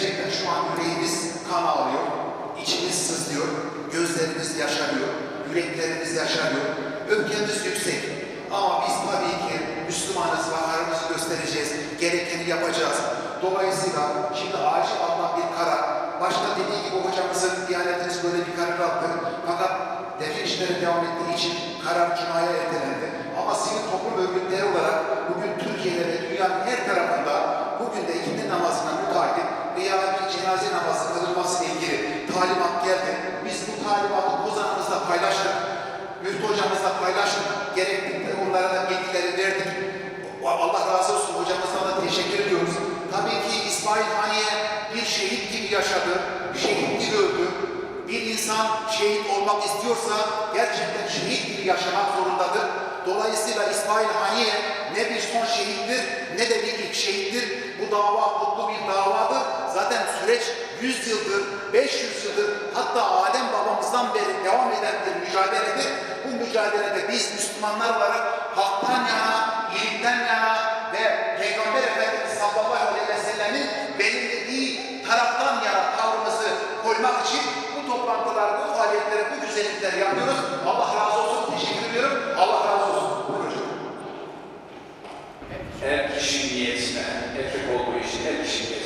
gerçekten şu an yüreğimiz kan ağlıyor, içimiz sızlıyor, gözlerimiz yaşarıyor, yüreklerimiz yaşarıyor, öfkemiz yüksek. Ama biz tabii ki Müslümanız, vakarımızı göstereceğiz, gerekeni yapacağız. Dolayısıyla şimdi acil alınan bir karar, başta dediği gibi hocamızın diyanetiniz böyle bir karar aldı. Fakat defin işleri devam ettiği için karar Cuma'ya ertelendi. Cenaze namazı kılınması ile ilgili talimat geldi. Biz bu talimatı Kozan'ımızla paylaştık. Müftü hocamızla paylaştık. Gerekli onlara da bilgileri verdik. Allah razı olsun hocamızdan da teşekkür ediyoruz. Tabii ki İsmail Haniye bir şehit gibi yaşadı, şehit gibi öldü. Bir insan şehit olmak istiyorsa gerçekten şehit gibi yaşamak zorundadır. Dolayısıyla İsmail Haniye ne bir son şehittir ne de bir ilk şehittir. Bu dava kutlu bir davadır. Zaten süreç 100 yıldır, 500 yıldır hatta Adem babamızdan beri devam eden bir mücadeledir. Bu mücadelede biz Müslümanlar olarak haktan yana, iyilikten yana ve Peygamber Efendimiz sallallahu aleyhi ve sellemin belirlediği taraftan yana tavrımızı koymak için bu toplantılar, bu faaliyetleri, bu güzellikleri yapıyoruz. Allah razı olsun. Teşekkür ediyorum. Allah razı olsun. Her kişi niyetine, erkek olduğu için her kişi